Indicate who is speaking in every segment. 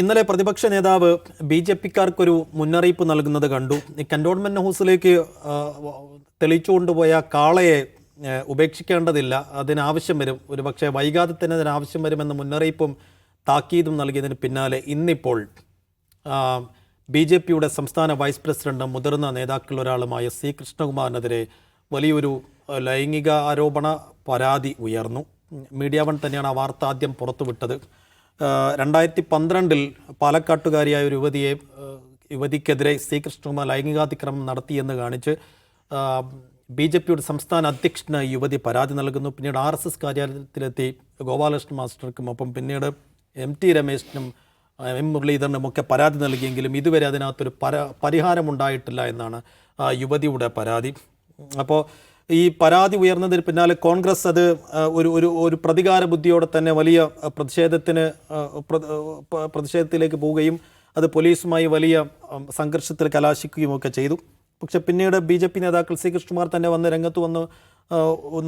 Speaker 1: ഇന്നലെ പ്രതിപക്ഷ നേതാവ് ബി ജെ പിക്കാർക്കൊരു മുന്നറിയിപ്പ് നൽകുന്നത് കണ്ടു. ഈ കന്റോൺമെന്റ് ഹൗസിലേക്ക് തെളിച്ചു കൊണ്ടുപോയ കാളയെ ഉപേക്ഷിക്കേണ്ടതില്ല. അതിനാവശ്യം വരും. ഒരു പക്ഷേ വൈകാതെ തന്നെ അതിനാവശ്യം വരുമെന്ന മുന്നറിയിപ്പും താക്കീതും നൽകിയതിന് പിന്നാലെ ഇന്നിപ്പോൾ ബി ജെ പിയുടെ സംസ്ഥാന വൈസ് പ്രസിഡന്റും മുതിർന്ന നേതാക്കളിൽ ഒരാളുമായ സി കൃഷ്ണകുമാറിനെതിരെ വലിയൊരു ലൈംഗിക ആരോപണ പരാതി ഉയർന്നു. മീഡിയ വൺ തന്നെയാണ് ആ വാർത്ത ആദ്യം പുറത്തുവിട്ടത്. രണ്ടായിരത്തി പന്ത്രണ്ടിൽ പാലക്കാട്ടുകാരിയായ ഒരു യുവതിയെ യുവതിക്കെതിരെ സി കൃഷ്ണകുമാർ ലൈംഗികാതിക്രമം നടത്തിയെന്ന് കാണിച്ച് ബി ജെ പിയുടെ സംസ്ഥാന അധ്യക്ഷന് യുവതി പരാതി നൽകുന്നു. പിന്നീട് ആർ എസ് എസ് കാര്യാലയത്തിലെത്തി ഗോപാലകൃഷ്ണ മാസ്റ്റർക്കും ഒപ്പം പിന്നീട് എം ടി രമേശിനും എം മുരളീധരനും ഒക്കെ പരാതി നൽകിയെങ്കിലും ഇതുവരെ അതിനകത്തൊരു പര പരിഹാരമുണ്ടായിട്ടില്ല എന്നാണ് യുവതിയുടെ പരാതി. അപ്പോൾ ഈ പരാതി ഉയർന്നതിന് പിന്നാലെ കോൺഗ്രസ് അത് ഒരു ഒരു ഒരു പ്രതികാര ബുദ്ധിയോടെ തന്നെ വലിയ പ്രതിഷേധത്തിന് പ്രതിഷേധത്തിലേക്ക് പോവുകയും അത് പോലീസുമായി വലിയ സംഘർഷത്തിൽ കലാശിക്കുകയും ഒക്കെ ചെയ്തു. പക്ഷെ പിന്നീട് ബി ജെ പി നേതാക്കൾ സി കൃഷ്ണകുമാർ തന്നെ വന്ന് രംഗത്ത് വന്ന്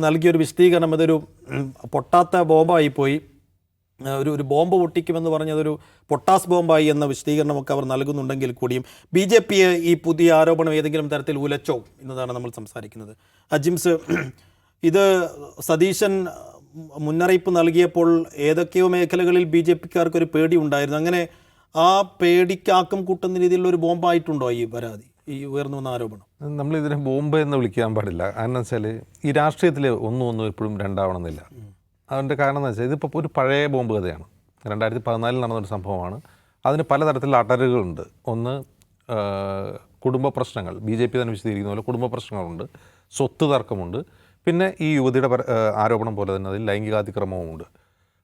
Speaker 1: നൽകിയൊരു വിശദീകരണം അതൊരു പൊട്ടാത്ത ബോംബായി പോയി ആ, ഒരു ഒരു ബോംബ് പൊട്ടിക്കുമെന്ന് പറഞ്ഞതൊരു പൊട്ടാസ് ബോംബായി എന്ന വിശദീകരണമൊക്കെ അവർ നൽകുന്നുണ്ടെങ്കിൽ കൂടിയും ബി ജെ പിയെ ഈ പുതിയ ആരോപണം ഏതെങ്കിലും തരത്തിൽ ഉലച്ചോ എന്നതാണ് നമ്മൾ സംസാരിക്കുന്നത്. അജിംസ് ഇത് സതീശൻ മുന്നറിയിപ്പ് നൽകിയപ്പോൾ ഏതൊക്കെയോ മേഖലകളിൽ ബി ജെ പിക്കാർക്ക് ഒരു പേടി ഉണ്ടായിരുന്നു. അങ്ങനെ ആ പേടിക്കാക്കം കൂട്ടുന്ന രീതിയിലുള്ള ഒരു ബോംബായിട്ടുണ്ടോ ഈ പരാതി ഈ ഉയർന്നു വന്ന ആരോപണം?
Speaker 2: നമ്മൾ ഇതിനെ ബോംബ് എന്ന് വിളിക്കാൻ പാടില്ല. കാരണം വെച്ചാൽ ഈ രാഷ്ട്രീയത്തിൽ ഒന്നും ഒന്നും എപ്പോഴും രണ്ടാവണമെന്നില്ല. അതിന്റെ കാരണം എന്ന് വെച്ചാൽ ഇതിപ്പോൾ ഒരു പഴയ ബോംബ് കഥയാണ്. രണ്ടായിരത്തി പതിനാലിൽ നടന്നൊരു സംഭവമാണ്. അതിന് പലതരത്തിലുള്ള അടരുകളുണ്ട്. ഒന്ന് കുടുംബ പ്രശ്നങ്ങൾ. ബി ജെ പി തന്നെ വിശദീകരിക്കുന്ന പോലെ കുടുംബ പ്രശ്നങ്ങളുണ്ട്. സ്വത്ത് തർക്കമുണ്ട്. പിന്നെ ഈ യുവതിയുടെ ആരോപണം പോലെ തന്നെ അതിൽ ലൈംഗികാതിക്രമവുമുണ്ട്.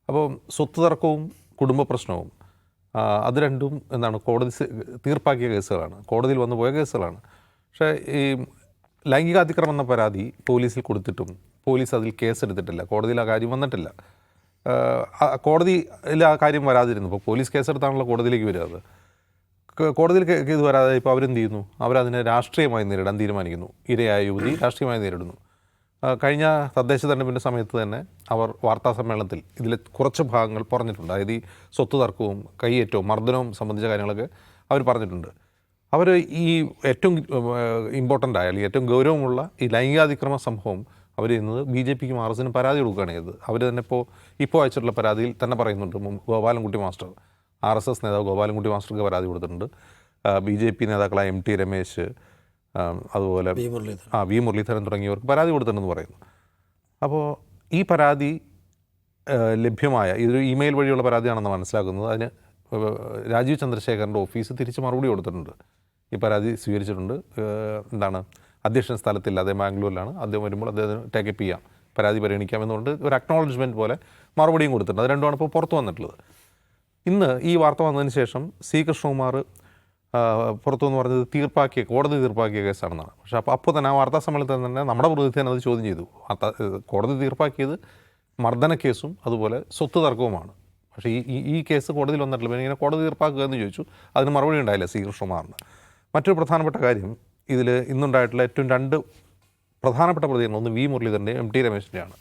Speaker 2: അപ്പോൾ സ്വത്ത് തർക്കവും കുടുംബ പ്രശ്നവും അത് രണ്ടും എന്താണ് കോടതി തീർപ്പാക്കിയ കേസുകളാണ്. കോടതിയിൽ വന്നു പോയ കേസുകളാണ്. പക്ഷേ ഈ ലൈംഗികാതിക്രമം എന്ന പരാതി പോലീസിൽ കൊടുത്തിട്ടും പോലീസ് അതിൽ കേസെടുത്തിട്ടില്ല. കോടതിയിൽ ആ കാര്യം വന്നിട്ടില്ല. കോടതിയിൽ ആ കാര്യം വരാതിരുന്നു. ഇപ്പോൾ പോലീസ് കേസെടുത്താണല്ലോ കോടതിയിലേക്ക് വരിക അത്. കോടതിയിൽ ഇത് വരാതെ ഇപ്പോൾ അവരെന്ത് ചെയ്യുന്നു? അവരതിനെ രാഷ്ട്രീയമായി നേരിടാൻ തീരുമാനിക്കുന്നു. ഇരയായ യുവതി രാഷ്ട്രീയമായി നേരിടുന്നു. കഴിഞ്ഞ തദ്ദേശ തെരഞ്ഞെടുപ്പിന്റെ സമയത്ത് തന്നെ അവർ വാർത്താ സമ്മേളനത്തിൽ ഇതിലെ കുറച്ച് ഭാഗങ്ങൾ പറഞ്ഞിട്ടുണ്ട്. അതായത് ഈ സ്വത്ത് തർക്കവും കൈയേറ്റവും മർദ്ദനവും സംബന്ധിച്ച കാര്യങ്ങളൊക്കെ അവർ പറഞ്ഞിട്ടുണ്ട്. അവർ ഈ ഏറ്റവും ഇമ്പോർട്ടന്റ് ആയ അല്ലെങ്കിൽ ഏറ്റവും ഗൗരവമുള്ള ഈ ലൈംഗികാതിക്രമ സംഭവം അവർ ചെയ്യുന്നത് ബി ജെ പിക്കും ആർ എസിനും പരാതി കൊടുക്കുകയാണ് ചെയ്തത്. അവർ തന്നെ ഇപ്പോൾ ഇപ്പോൾ അയച്ചിട്ടുള്ള പരാതിയിൽ തന്നെ പറയുന്നുണ്ട് Gopalankutty master. R S S നേതാവ് ഗോപാലൻകുട്ടി മാസ്റ്റർക്ക് പരാതി കൊടുത്തിട്ടുണ്ട്. ബി ജെ പി നേതാക്കളായ എം ടി രമേശ് അതുപോലെ ആ വി മുരളീധരൻ തുടങ്ങിയവർക്ക് പരാതി കൊടുത്തിട്ടുണ്ടെന്ന് പറയുന്നു. അപ്പോൾ ഈ പരാതി ലഭ്യമായ ഇതൊരു ഇമെയിൽ വഴിയുള്ള പരാതിയാണെന്ന് മനസ്സിലാക്കുന്നത്. അതിന് രാജീവ് ചന്ദ്രശേഖരന്റെ ഓഫീസ് തിരിച്ച് മറുപടി കൊടുത്തിട്ടുണ്ട്. ഈ പരാതി സ്വീകരിച്ചിട്ടുണ്ട്. എന്താണ് അധ്യക്ഷൻ സ്ഥലത്തില്ല. അദ്ദേഹം ബാംഗ്ലൂരിലാണ്. അദ്ദേഹം വരുമ്പോൾ അദ്ദേഹം ടേക്കപ്പ് ചെയ്യാം. പരാതി പരിഗണിക്കാം എന്നുകൊണ്ട് ഒരു അക്നോളജ്മെന്റ് പോലെ മറുപടിയും കൊടുത്തിട്ടുണ്ട്. അത് രണ്ടുമാണ് ഇപ്പോൾ പുറത്തു വന്നിട്ടുള്ളത്. ഇന്ന് ഈ വാർത്ത വന്നതിന് ശേഷം സി കൃഷ്ണകുമാർ പുറത്തു എന്ന് പറഞ്ഞത് തീർപ്പാക്കിയ കോടതി തീർപ്പാക്കിയ കേസാണെന്നാണ്. പക്ഷേ അപ്പോൾ അപ്പോൾ തന്നെ ആ വാർത്താ സമ്മേളനത്തിൽ തന്നെ നമ്മുടെ പ്രതിനിധി അത് ചോദ്യം ചെയ്തു. വാർത്ത കോടതി തീർപ്പാക്കിയത് മർദ്ദന കേസും അതുപോലെ സ്വത്ത് തർക്കവുമാണ്. പക്ഷേ ഈ- ഈ കേസ് കോടതിയിൽ വന്നിട്ടില്ല. പിന്നെ ഇങ്ങനെ കോടതി തീർപ്പാക്കുക എന്ന് ചോദിച്ചു. അതിന് മറുപടി ഉണ്ടായില്ല സി കൃഷ്ണകുമാറിന്. മറ്റൊരു പ്രധാനപ്പെട്ട കാര്യം ഇതിൽ ഇന്നുണ്ടായിട്ടുള്ള ഏറ്റവും രണ്ട് പ്രധാനപ്പെട്ട പ്രതികരണം ഒന്ന് വി മുരളീധരന്റെയും എം ടി രമേശിന്റെയാണ്.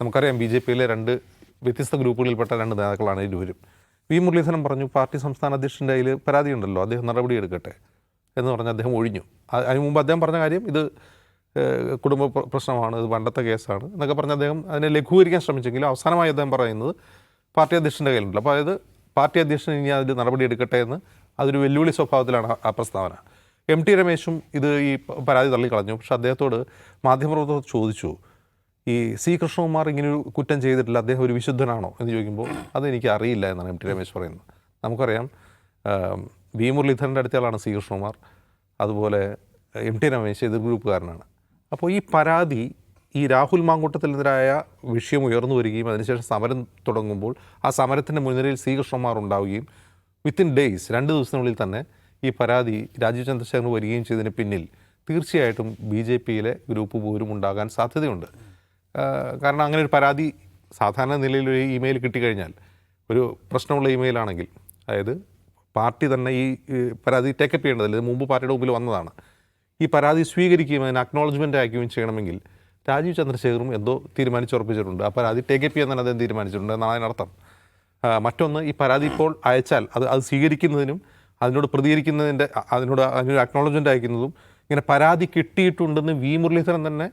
Speaker 2: നമുക്കറിയാം ബി ജെ പിയിലെ രണ്ട് വ്യത്യസ്ത ഗ്രൂപ്പുകളിൽപ്പെട്ട രണ്ട് നേതാക്കളാണ് ഇരുവരും. വി മുരളീധരൻ പറഞ്ഞു പാർട്ടി സംസ്ഥാന അധ്യക്ഷന്റെ കയ്യിൽ പരാതിയുണ്ടല്ലോ അദ്ദേഹം നടപടി എടുക്കട്ടെ എന്ന് പറഞ്ഞ് അദ്ദേഹം ഒഴിഞ്ഞു. അതിന് മുമ്പ് അദ്ദേഹം പറഞ്ഞ കാര്യം ഇത് കുടുംബ പ്ര- പ്രശ്നമാണ് ഇത് പണ്ടത്തെ കേസാണ് എന്നൊക്കെ പറഞ്ഞ് അദ്ദേഹം അതിനെ ലഘൂകരിക്കാൻ ശ്രമിച്ചെങ്കിലും അവസാനമായി അദ്ദേഹം പറയുന്നത് പാർട്ടി അധ്യക്ഷന്റെ കയ്യിലുണ്ടല്ലോ അപ്പോൾ അതായത് പാർട്ടി അധ്യക്ഷൻ ഇനി അതിൽ നടപടി എടുക്കട്ടെ എന്ന് അതൊരു വെല്ലുവിളി സ്വഭാവത്തിലാണ് ആ പ്രസ്താവന. എം ടി രമേശും ഇത് ഈ പരാതി തള്ളിക്കളഞ്ഞു പക്ഷെ അദ്ദേഹത്തോട് മാധ്യമപ്രവർത്തകർ ചോദിച്ചു ഈ സി കൃഷ്ണകുമാർ ഇങ്ങനെ ഒരു കുറ്റം ചെയ്തിട്ടില്ല അദ്ദേഹം ഒരു വിശുദ്ധനാണോ? എന്ന് ചോദിക്കുമ്പോൾ അതെനിക്ക് അറിയില്ല എന്നാണ് എം ടി രമേശ് പറയുന്നത്. നമുക്കറിയാം വി മുരളീധരന്റെ അടുത്തയാളാണ് സി കൃഷ്ണകുമാർ. അതുപോലെ എം ടി രമേശ് എതിർ ഗ്രൂപ്പുകാരനാണ്. അപ്പോൾ ഈ പരാതി ഈ രാഹുൽ മാങ്കൂട്ടത്തിനെതിരായ വിഷയം ഉയർന്നു വരികയും അതിനുശേഷം സമരം തുടങ്ങുമ്പോൾ ആ സമരത്തിന്റെ മുൻനിരയിൽ സി കൃഷ്ണകുമാർ ഉണ്ടാവുകയും വിത്തിൻ ഡേയ്സ് രണ്ട് ദിവസത്തിനുള്ളിൽ തന്നെ ഈ പരാതി രാജീവ് ചന്ദ്രശേഖർ വരികയും ചെയ്തതിന് പിന്നിൽ തീർച്ചയായിട്ടും ബി ജെ പിയിലെ ഗ്രൂപ്പ് പോരും ഉണ്ടാകാൻ സാധ്യതയുണ്ട്. കാരണം അങ്ങനെ ഒരു പരാതി സാധാരണ നിലയിൽ ഒരു ഇമെയിൽ കിട്ടിക്കഴിഞ്ഞാൽ ഒരു പ്രശ്നമുള്ള ഇമെയിലാണെങ്കിൽ അതായത് പാർട്ടി തന്നെ ഈ പരാതി ടേക്കപ്പ് ചെയ്യേണ്ടതല്ല? ഇത് മുമ്പ് പാർട്ടിയുടെ മുമ്പിൽ വന്നതാണ്. ഈ പരാതി സ്വീകരിക്കുകയും അതിന് അക്നോളജ്മെന്റ് ആക്കുകയും ചെയ്യണമെങ്കിൽ രാജീവ് ചന്ദ്രശേഖറും എന്തോ തീരുമാനിച്ചുറപ്പിച്ചിട്ടുണ്ട്. ആ പരാതി ടേക്കപ്പ് ചെയ്യാൻ തന്നെ അദ്ദേഹം തീരുമാനിച്ചിട്ടുണ്ട് എന്നാണ് അതിനർത്ഥം. മറ്റൊന്ന് ഈ പരാതി ഇപ്പോൾ അയച്ചാൽ അത് അത് സ്വീകരിക്കുന്നതിനും അതിനോട് പ്രതികരിക്കുന്നതിന്റെ അതിനോട് അതിനൊരു അക്നോളജ്മെന്റ് അയക്കുന്നതും ഇങ്ങനെ പരാതി കിട്ടിയിട്ടുണ്ടെന്ന് വി മുരളീധരൻ തന്നെ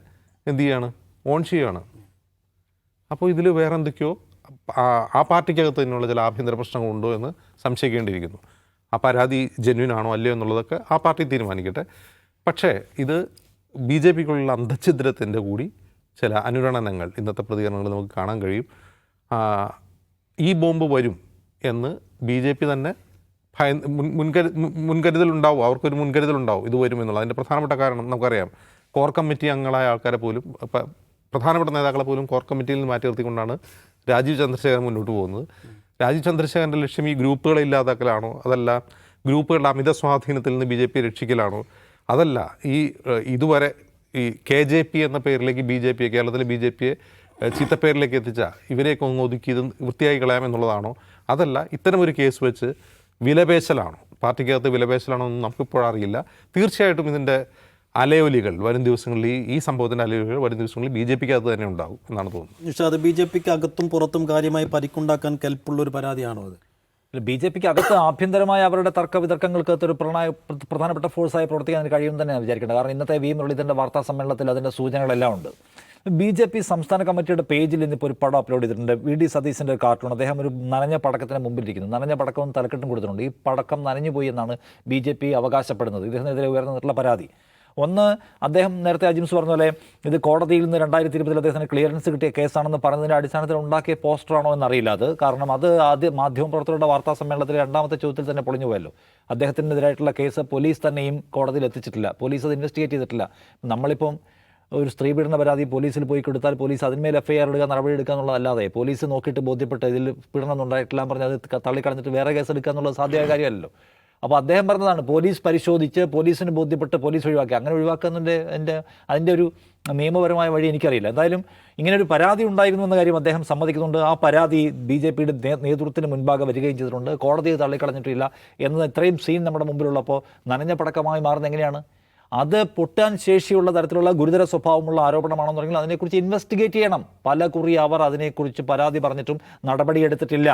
Speaker 2: എന്ത് ചെയ്യാണ്? ഓൺ ചെയ്യുകയാണ് അപ്പോൾ ഇതിൽ വേറെ എന്തൊക്കെയോ ആ- പാർട്ടിക്കകത്ത് തന്നെയുള്ള ചില ആഭ്യന്തര പ്രശ്നങ്ങളുണ്ടോ എന്ന് സംശയിക്കേണ്ടിയിരിക്കുന്നു. ആ പരാതി ജെന്വിൻ ആണോ അല്ലയോ എന്നുള്ളതൊക്കെ ആ പാർട്ടി തീരുമാനിക്കട്ടെ. പക്ഷേ ഇത് ബി ജെ പിക്കുള്ള അന്ധഛിദ്രത്തിന്റെ കൂടി ചില അനുരണനങ്ങൾ ഇന്നത്തെ പ്രതികരണങ്ങൾ നമുക്ക് കാണാൻ കഴിയും. ഈ ബോംബ് വരും എന്ന് ബി ജെ പി തന്നെ ഭയ മുൻ- മുൻകരു മുൻകരുതൽ മുൻകരുതലുണ്ടാവും. അവർക്കൊരു മുൻകരുതലുണ്ടാവും. ഇത് വരും എന്നുള്ളത്. അതിന്റെ പ്രധാനപ്പെട്ട കാരണം നമുക്കറിയാം. കോർ കമ്മിറ്റി അംഗങ്ങളായ ആൾക്കാരെ പോലും പ്രധാനപ്പെട്ട നേതാക്കളെ പോലും കോർ കമ്മിറ്റിയിൽ നിന്ന് മാറ്റി നിർത്തിക്കൊണ്ടാണ് രാജീവ് ചന്ദ്രശേഖരൻ മുന്നോട്ട് പോകുന്നത്. രാജീവ് ചന്ദ്രശേഖരന്റെ ലക്ഷ്യം ഈ ഗ്രൂപ്പുകളെ ഇല്ലാതാക്കലാണോ? അതല്ല ഗ്രൂപ്പുകളുടെ അമിത സ്വാധീനത്തിൽ നിന്ന് ബി ജെ പി രക്ഷിക്കലാണോ? അതല്ല ഈ ഇതുവരെ ഈ കെ ജെ പി എന്ന പേരിലേക്ക് ബി ജെ പിയെ കേരളത്തിലെ ബി ജെ പിയെ ചീത്തപ്പേരിലേക്ക് എത്തിച്ച ഇവരെയൊക്കെ ഒന്ന് ഒതുക്കി ഇത് വൃത്തിയായി കളയാം എന്നുള്ളതാണോ? അതല്ല ഇത്തരമൊരു കേസ് വെച്ച് വിലപേശലാണോ. പാർട്ടിക്കകത്ത് വിലപേശലാണോ എന്ന് നമുക്കിപ്പോഴറിയില്ല തീർച്ചയായിട്ടും ഇതിന്റെ അലയൊലികൾ വരും ദിവസങ്ങളിൽ ഈ ഈ സംഭവത്തിന്റെ അലയൊലികൾ വരും ദിവസങ്ങളിൽ ബി ജെ പിക്ക് അകത്ത് തന്നെ ഉണ്ടാകും എന്നാണ് തോന്നുന്നത്.
Speaker 1: അത് ബി ജെ പിക്ക് അകത്തും പുറത്തും കാര്യമായി പരിക്കുണ്ടാക്കാൻ കെൽപ്പുള്ള ഒരു പരാതിയാണോ അത്?
Speaker 3: ബി ജെ പിക്ക് അകത്ത് ആഭ്യന്തരമായ അവരുടെ തർക്ക വിതർക്കങ്ങൾക്ക് ഒരു പ്രണായ പ്ര- പ്രധാനപ്പെട്ട ഫോഴ്സായി പ്രവർത്തിക്കാൻ അതിന് കഴിയും തന്നെയാണ് വിചാരിക്കേണ്ടത്. കാരണം ഇന്നത്തെ വി മുരളീധരന്റെ വാർത്താ സമ്മേളനത്തിൽ അതിന്റെ സൂചനകളെല്ലാം ഉണ്ട്. ബി ജെ പി സംസ്ഥാന കമ്മിറ്റിയുടെ പേജിൽ ഇന്നിപ്പോൾ ഒരു പടം അപ്ലോഡ് ചെയ്തിട്ടുണ്ട്. വി ഡി സതീശന്റെ ഒരു കാർട്ടൂൺ അദ്ദേഹം ഒരു നനഞ്ഞ പടക്കത്തിന് മുമ്പിലിരിക്കുന്നു. നനഞ്ഞ പടക്കവും തലക്കെട്ടും കൊടുത്തിട്ടുണ്ട്. ഈ പടക്കം നനഞ്ഞു പോയി എന്നാണ് ബി ജെ പി അവകാശപ്പെടുന്നത്. ഇദ്ദേഹത്തിനെതിരെ ഉയർന്നിട്ടുള്ള പരാതി. ഒന്ന് അദ്ദേഹം നേരത്തെ അജിംസ് പറഞ്ഞ പോലെ ഇത് കോടതിയിൽ നിന്ന് രണ്ടായിരത്തി ഇരുപതിൽ അദ്ദേഹത്തിന് ക്ലിയറൻസ് കിട്ടിയ കേസാണെന്ന് പറഞ്ഞതിന്റെ അടിസ്ഥാനത്തിൽ ഉണ്ടാക്കിയ പോസ്റ്ററാണോ എന്നറിയില്ല അത്. കാരണം അത് ആദ്യ മാധ്യമപ്രവർത്തകരുടെ വാർത്താ സമ്മേളനത്തിൽ രണ്ടാമത്തെ ചോദ്യത്തിൽ തന്നെ പൊളിഞ്ഞു പോയല്ലോ അദ്ദേഹത്തിനെതിരായിട്ടുള്ള കേസ് പോലീസ് തന്നെയും കോടതിയിൽ എത്തിച്ചിട്ടില്ല. പോലീസ് അത് ഇൻവെസ്റ്റിഗേറ്റ് ചെയ്തിട്ടില്ല. നമ്മളിപ്പം ഒരു സ്ത്രീ പീഡന പരാതി പോലീസിൽ പോയി കൊടുത്താൽ പോലീസ് അതിന്മേൽ എഫ് ഐ ആർ എടുക്കുക നടപടി എടുക്കുക എന്നുള്ളതല്ലാതെ പോലീസ് നോക്കിയിട്ട് ബോധ്യപ്പെട്ട് ഇതിൽ പീഡനം ഉണ്ടായിട്ടില്ല പറഞ്ഞ് അത് തള്ളിക്കളഞ്ഞിട്ട് വേറെ കേസ് എടുക്കുക എന്നുള്ളത് സാധ്യമായ കാര്യമല്ലല്ലോ. അപ്പോൾ അദ്ദേഹം പറഞ്ഞതാണ് പോലീസ് പരിശോധിച്ച് പോലീസിന് ബോധ്യപ്പെട്ട് പോലീസ് ഒഴിവാക്കി. അങ്ങനെ ഒഴിവാക്കുന്നതിന്റെ എന്റെ അതിന്റെ ഒരു നിയമപരമായ വഴി എനിക്കറിയില്ല. എന്തായാലും ഇങ്ങനെ ഒരു പരാതി ഉണ്ടായിരുന്നു എന്ന കാര്യം അദ്ദേഹം സമ്മതിക്കുന്നുണ്ട്. ആ പരാതി ബി ജെ പിയുടെ നേതൃത്വത്തിന് മുൻപാകെ വരികയും ചെയ്തിട്ടുണ്ട്. കോടതിയെ തള്ളിക്കളഞ്ഞിട്ടില്ല. എന്നത് ഇത്രയും സീൻ നമ്മുടെ മുമ്പിലുള്ളപ്പോൾ നനഞ്ഞ പടക്കമായി മാറുന്നത് എങ്ങനെയാണ്? അത് പൊട്ടാൻ ശേഷിയുള്ള തരത്തിലുള്ള ഗുരുതര സ്വഭാവമുള്ള ആരോപണമാണെന്ന് പറഞ്ഞാൽ അതിനെക്കുറിച്ച് ഇൻവെസ്റ്റിഗേറ്റ് ചെയ്യണം. പല കുറി അവർ അതിനെക്കുറിച്ച് പരാതി പറഞ്ഞിട്ടും നടപടിയെടുത്തിട്ടില്ല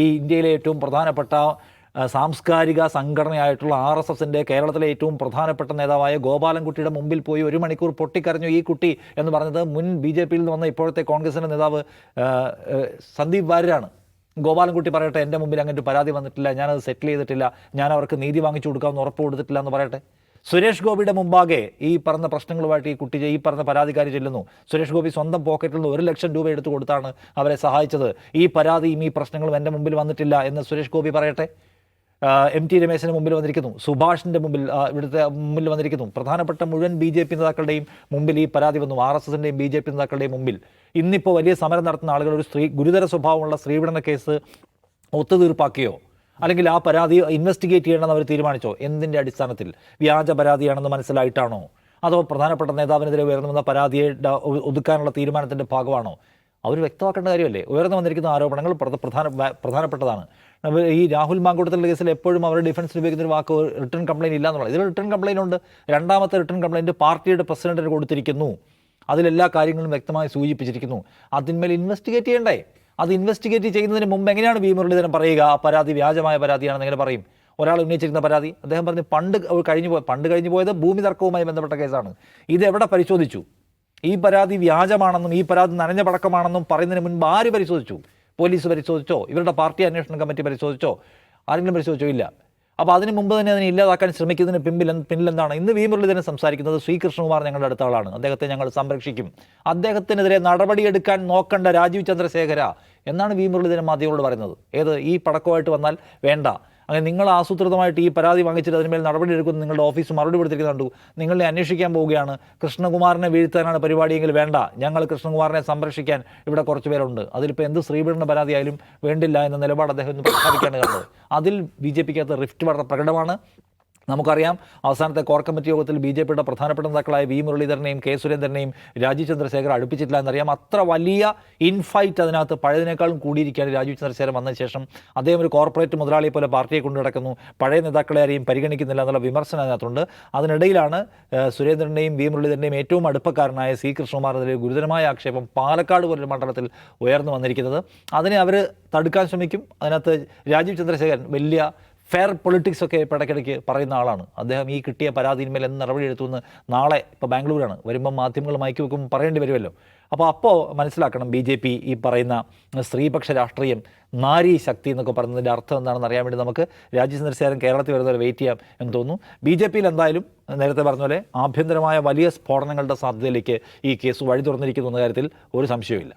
Speaker 3: ഈ ഇന്ത്യയിലെ ഏറ്റവും പ്രധാനപ്പെട്ട സാംസ്കാരിക സംഘടനയായിട്ടുള്ള ആർ എസ് എസിന്റെ കേരളത്തിലെ ഏറ്റവും പ്രധാനപ്പെട്ട നേതാവായ ഗോപാലൻകുട്ടിയുടെ മുമ്പിൽ പോയി ഒരു മണിക്കൂർ പൊട്ടിക്കരഞ്ഞു ഈ കുട്ടി എന്ന് പറഞ്ഞത് മുൻ ബി ജെ പിയിൽ നിന്ന് വന്ന ഇപ്പോഴത്തെ കോൺഗ്രസിന്റെ നേതാവ് സന്ദീപ് വാര്യരാണ്. ഗോപാലൻകുട്ടി പറയട്ടെ എന്റെ മുമ്പിൽ അങ്ങനെ ഒരു പരാതി വന്നിട്ടില്ല. ഞാനത് സെറ്റിൽ ചെയ്തിട്ടില്ല. ഞാൻ അവർക്ക് നീതി വാങ്ങിച്ചു കൊടുക്കാമെന്ന് ഉറപ്പ് കൊടുത്തിട്ടില്ല എന്ന് പറയട്ടെ. സുരേഷ് ഗോപിയുടെ മുമ്പാകെ ഈ പറഞ്ഞ പ്രശ്നങ്ങളുമായിട്ട് ഈ കുട്ടി ഈ പറഞ്ഞ പരാതിക്കാരി ചെല്ലുന്നു. സുരേഷ് ഗോപി സ്വന്തം പോക്കറ്റിൽ നിന്ന് ഒരു ലക്ഷം രൂപ എടുത്തു കൊടുത്താണ് അവരെ സഹായിച്ചത്. ഈ പരാതിയും ഈ പ്രശ്നങ്ങളും എന്റെ മുമ്പിൽ വന്നിട്ടില്ല എന്ന് സുരേഷ് ഗോപി പറയട്ടെ? എം ടി രമേശിന് മുമ്പിൽ വന്നിരിക്കുന്നു. സുഭാഷിന്റെ മുമ്പിൽ ഇവിടുത്തെ മുമ്പിൽ വന്നിരിക്കുന്നു. പ്രധാനപ്പെട്ട മുഴുവൻ ബി ജെ പി നേതാക്കളുടെയും മുമ്പിൽ ഈ പരാതി വന്നു. ആർ എസ് എസിന്റെയും ബി ജെ പി നേതാക്കളുടെയും മുമ്പിൽ. ഇന്നിപ്പോൾ വലിയ സമരം നടത്തുന്ന ആളുകൾ ഒരു സ്ത്രീ ഗുരുതര സ്വഭാവമുള്ള സ്ത്രീപീഡന കേസ് ഒത്തുതീർപ്പാക്കിയോ? അല്ലെങ്കിൽ ആ പരാതി ഇൻവെസ്റ്റിഗേറ്റ് ചെയ്യണമെന്ന് അവർ തീരുമാനിച്ചോ? എന്തിന്റെ അടിസ്ഥാനത്തിൽ? വ്യാജ പരാതിയാണെന്ന് മനസ്സിലായിട്ടാണോ? അതോ പ്രധാനപ്പെട്ട നേതാവിനെതിരെ ഉയർന്നു വന്ന പരാതിയെ ഒതുക്കാനുള്ള തീരുമാനത്തിന്റെ ഭാഗമാണോ? അവർ വ്യക്തമാക്കേണ്ട കാര്യമല്ലേ? ഉയർന്നു വന്നിരിക്കുന്ന ആരോപണങ്ങൾ പ്രധാന പ്രധാനപ്പെട്ടതാണ്. ഈ രാഹുൽ മാങ്കൂട്ടത്തിന്റെ കേസിൽ എപ്പോഴും അവരുടെ ഡിഫൻസിന് ഉപയോഗിക്കുന്ന ഒരു വാക്ക് റിട്ടേൺ കംപ്ലയിന്റ് ഇല്ല എന്നുള്ളത്. ഇതിൽ റിട്ടേൺ കംപ്ലയിന്റ് ഉണ്ട്. രണ്ടാമത്തെ റിട്ടേൺ കംപ്ലയിന്റ് പാർട്ടിയുടെ പ്രസിഡന്റിന് കൊടുത്തിരിക്കുന്നു. അതിലെല്ലാ കാര്യങ്ങളും വ്യക്തമായി സൂചിപ്പിച്ചിരിക്കുന്നു. അതിന്മേൽ ഇൻവെസ്റ്റിഗേറ്റ് ചെയ്യണ്ടേ? അത് ഇൻവെസ്റ്റിഗേറ്റ് ചെയ്യുന്നതിന് മുമ്പ് എങ്ങനെയാണ് വി മുരളീധരൻ പറയുക? ആ പരാതി വ്യാജമായ പരാതിയാണെന്ന് എങ്ങനെ പറയും? ഒരാൾ ഉന്നയിച്ചിരുന്ന പരാതി. അദ്ദേഹം പറഞ്ഞു പണ്ട് കഴിഞ്ഞു പോയ പണ്ട് കഴിഞ്ഞു പോയത് ഭൂമി തർക്കവുമായി ബന്ധപ്പെട്ട കേസാണ്. ഇത് എവിടെ പരിശോധിച്ചു? ഈ പരാതി വ്യാജമാണെന്നും ഈ പരാതി നനഞ്ഞ പടക്കമാണെന്നും പറയുന്നതിന് മുൻപ് ആര് പരിശോധിച്ചു? പോലീസ് പരിശോധിച്ചോ? ഇവരുടെ പാർട്ടി അന്വേഷണ കമ്മിറ്റി പരിശോധിച്ചോ? ആരെങ്കിലും പരിശോധിച്ചോ? ഇല്ല. അപ്പോൾ അതിന് മുമ്പ് തന്നെ അതിനെ ഇല്ലാതാക്കാൻ ശ്രമിക്കുന്നതിന് പിമ്പിൽ പിന്നിലെന്താണ് ഇന്ന് വി മുരളീധരൻ സംസാരിക്കുന്നത് ശ്രീകൃഷ്ണകുമാർ ഞങ്ങളുടെ അടുത്ത ആളാണ്. അദ്ദേഹത്തെ ഞങ്ങൾ സംരക്ഷിക്കും. അദ്ദേഹത്തിനെതിരെ നടപടിയെടുക്കാൻ നോക്കേണ്ട രാജീവ് ചന്ദ്രശേഖര എന്നാണ് വി മുരളീധരൻ മാധ്യമങ്ങളോട് പറയുന്നത്. ഏത്? ഈ പടക്കമായിട്ട് വന്നാൽ വേണ്ട. അങ്ങനെ നിങ്ങൾ ആസൂത്രിതമായിട്ട് ഈ പരാതി വാങ്ങിച്ചിട്ട് അതിന്മേൽ നടപടി എടുക്കുന്ന നിങ്ങളുടെ ഓഫീസ് മറുപടി കൊടുത്തിരിക്കുന്നുണ്ടു നിങ്ങളെ അന്വേഷിക്കാൻ പോവുകയാണ്. കൃഷ്ണകുമാറിനെ വീഴ്ത്താനാണ് പരിപാടിയെങ്കിൽ വേണ്ട. ഞങ്ങൾ കൃഷ്ണകുമാറിനെ സംരക്ഷിക്കാൻ ഇവിടെ കുറച്ച് പേരുണ്ട്. അതിലിപ്പോൾ എന്ത് ശ്രീപീഡന പരാതിയായാലും വേണ്ടില്ല എന്ന നിലപാട് അദ്ദേഹം പ്രഖ്യാപിക്കാണ് കണ്ടത്. അതിൽ ബി ജെ പിക്കകത്ത് റിഫ്റ്റ് വളരെ പ്രകടമാണ്. നമുക്കറിയാം അവസാനത്തെ കോർ കമ്മിറ്റി യോഗത്തിൽ ബി ജെ പിയുടെ പ്രധാനപ്പെട്ട നേതാക്കളായ വി മുരളീധരനെയും കെ സുരേന്ദ്രനെയും രാജീവ് ചന്ദ്രശേഖർ അടുപ്പിച്ചിട്ടില്ല എന്നറിയാം. അത്ര വലിയ ഇൻഫൈറ്റ് അതിനകത്ത് പഴയതിനേക്കാളും കൂടിയിരിക്കുകയാണ് രാജീവ് ചന്ദ്രശേഖരൻ വന്നതിന് ശേഷം. അദ്ദേഹം ഒരു കോർപ്പറേറ്റ് മുതലാളിയെ പോലെ പാർട്ടിയെ കൊണ്ടു നടക്കുന്നു. പഴയ നേതാക്കളെ ആരെയും പരിഗണിക്കുന്നില്ല എന്നുള്ള വിമർശനം അതിനകത്തുണ്ട്. അതിനിടയിലാണ് സുരേന്ദ്രന്റെയും വി മുരളീധരന്റെയും ഏറ്റവും അടുപ്പക്കാരനായ സി കൃഷ്ണകുമാറിനെതിരെ ഗുരുതരമായ ആക്ഷേപം പാലക്കാട് പോലൊരു മണ്ഡലത്തിൽ ഉയർന്നു വന്നിരിക്കുന്നത്. അതിനെ അവർ തടുക്കാൻ ശ്രമിക്കും. അതിനകത്ത് രാജീവ് ചന്ദ്രശേഖരൻ വലിയ ഫെയർ പൊളിറ്റിക്സ് ഒക്കെ ഇപ്പോൾ ഇടയ്ക്കിടയ്ക്ക് പറയുന്ന ആളാണ്. അദ്ദേഹം ഈ കിട്ടിയ പരാതിന്മേൽ എന്ന് നടപടി എടുത്തു എന്ന് നാളെ ഇപ്പോൾ ബാംഗ്ലൂരാണ്. വരുമ്പോൾ മാധ്യമങ്ങൾ മയക്കി വെക്കും പറയേണ്ടി വരുമല്ലോ. അപ്പോൾ അപ്പോൾ മനസ്സിലാക്കണം ബി ജെ പി ഈ പറയുന്ന സ്ത്രീപക്ഷ രാഷ്ട്രീയം നാരി ശക്തി എന്നൊക്കെ പറയുന്നതിന്റെ അർത്ഥം എന്താണെന്ന് അറിയാൻ വേണ്ടി നമുക്ക് രാജീവ് ചന്ദ്രശേഖരൻ കേരളത്തിൽ വരുന്നവരെ വെയിറ്റ് ചെയ്യാം എന്ന് തോന്നുന്നു. ബി ജെ പിയിൽ എന്തായാലും നേരത്തെ പറഞ്ഞ പോലെ ആഭ്യന്തരമായ വലിയ സ്ഫോടനങ്ങളുടെ സാധ്യതയിലേക്ക് ഈ കേസ് വഴി തുറന്നിരിക്കുന്നു എന്ന കാര്യത്തിൽ ഒരു സംശയവുമില്ല.